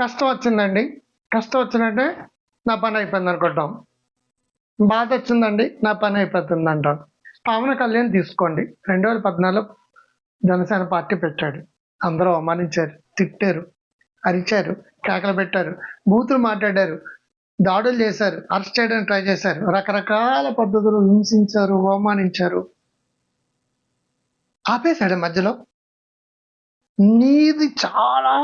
కష్టం వచ్చిందండి. కష్టం వచ్చినట్టే నా పని అయిపోయింది అనుకుంటాం. బాధ వచ్చిందండి నా పని అయిపోతుంది అంటాం. పవన్ కళ్యాణ్ తీసుకోండి. రెండు వేల పద్నాలుగు జనసేన పార్టీ పెట్టాడు. అందరూ అవమానించారు తిట్టారు అరిచారు కేకలు పెట్టారు బూతులు మాట్లాడారు దాడులు చేశారు అరెస్ట్ చేయడానికి ట్రై చేశారు. రకరకాల పద్ధతులు హింసించారు అవమానించారు. ఆపేశాడు మధ్యలో. నీది చాలా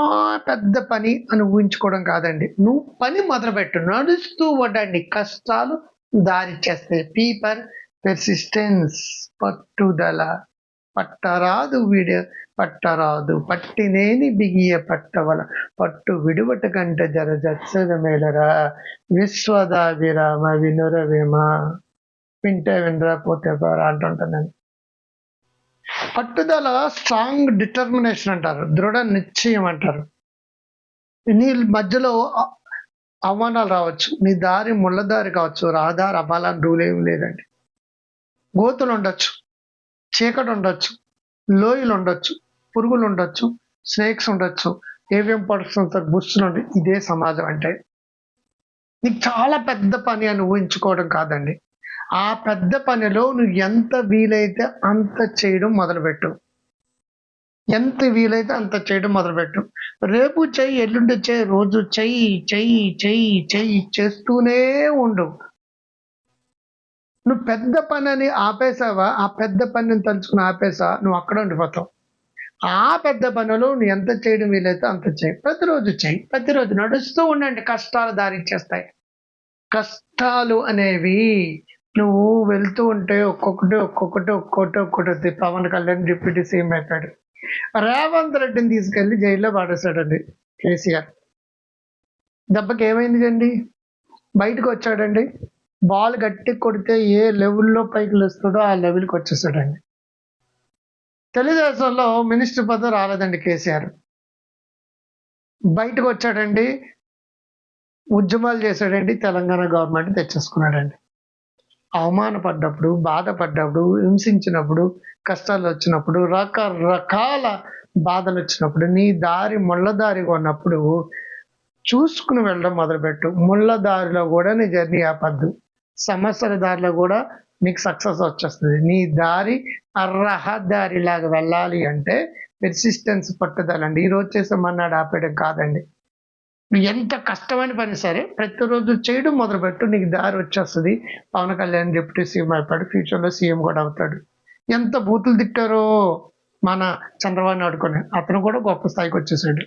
పెద్ద పని అని ఊహించుకోవడం కాదండి. నువ్వు పని మొదలుపెట్టు. నడుస్తూ ఉండండి కష్టాలు దారి చేస్తాయి పీపర్ పెర్సిస్టెన్స్ పట్టుదల. పట్టరాదు విడ పట్టరాదు. పట్టినేని బిగియ పట్టవల. పట్టు విడువట కంటే జర జత్సద మేలరా విశ్వదాభిరామ వినురవేమ. వింటే వినరా పోతే పోరా అంటుంటాను పట్టుదల స్ట్రాంగ్ డిటర్మినేషన్ అంటారు. దృఢ నిశ్చయం అంటారు. నీ మధ్యలో అవమానాలు రావచ్చు. నీ దారి ముళ్ళ దారి కావచ్చు. రహదారి అవ్వాలని రూల్ ఏమి లేదండి. గోతులు ఉండొచ్చు. చీకటి ఉండొచ్చు. లోయలు ఉండొచ్చు. పురుగులు ఉండొచ్చు. స్నేక్స్ ఉండొచ్చు. ఏవేం పడుతుంది బుస్సులు ఉండి ఇదే సమాజం అంటే. నీకు చాలా పెద్ద పని అని ఊహించుకోవడం కాదండి. ఆ పెద్ద పనిలో నువ్వు ఎంత వీలైతే అంత చేయడం మొదలుపెట్టు. ఎంత వీలైతే అంత చేయడం మొదలుపెట్టు. రేపు చెయ్యి ఎల్లుండి చెయ్యి రోజు చెయ్యి చెయ్యి చెయ్యి చెయ్యి చేస్తూనే ఉండు. నువ్వు పెద్ద పని అని ఆపేసావా ఆ పెద్ద పనిని తలుచుకుని ఆపేసా నువ్వు అక్కడ ఉండిపోతావు. ఆ పెద్ద పనిలో నువ్వు ఎంత చేయడం వీలైతే అంత చేయి ప్రతిరోజు చేయి ప్రతిరోజు నడుస్తూ ఉండండి. కష్టాలు దారిచ్చేస్తాయి. కష్టాలు అనేవి నువ్వు వెళ్తూ ఉంటే ఒక్కొక్కటి ఒక్కొక్కటి ఒక్కొక్కటి ఒక్కొక్కటి పవన్ కళ్యాణ్ డిప్యూటీ సీఎం అయిపోయాడు. రేవంత్ రెడ్డిని తీసుకెళ్ళి జైల్లో పాడేశాడండి కేసీఆర్. దెబ్బకి ఏమైంది అండి బయటకు వచ్చాడండి. బాల్ గట్టి కొడితే ఏ లెవెల్లో పైకి లేస్తాడో ఆ లెవెల్కి వచ్చేసాడండి. తెలుగుదేశంలో మినిస్టర్ పదవి రాలేదండి కేసీఆర్. బయటకు వచ్చాడండి. ఉద్యమాలు చేశాడండి. తెలంగాణ గవర్నమెంట్ తెచ్చేసుకున్నాడండి. అవమానపడ్డప్పుడు బాధపడ్డప్పుడు హింసించినప్పుడు కష్టాలు వచ్చినప్పుడు రకరకాల బాధలు వచ్చినప్పుడు నీ దారి ముళ్ళ దారిగా ఉన్నప్పుడు చూసుకుని వెళ్ళడం మొదలుపెట్టు. ముళ్ళ దారిలో కూడా నీ జర్నీ ఆపద్దు. సమస్యల దారిలో కూడా నీకు సక్సెస్ వచ్చేస్తుంది. నీ దారి రహదారి లాగా వెళ్ళాలి అంటే పెర్సిస్టెన్స్ పట్టుదలండి. ఈ రోజు చేసే మన్నాడు ఆపేయడం కాదండి. ఎంత కష్టమైన పని సరే ప్రతిరోజు చేయడం మొదలుపెట్టు నీకు దారి వచ్చేస్తుంది. పవన్ కళ్యాణ్ డిప్యూటీ సీఎం అయిపోయాడు ఫ్యూచర్లో సీఎం కూడా అవుతాడు. ఎంత బూతులు తిట్టారో మన చంద్రబాబు నాయుడుకొని అతను కూడా గొప్ప స్థాయికి వచ్చేసాడు.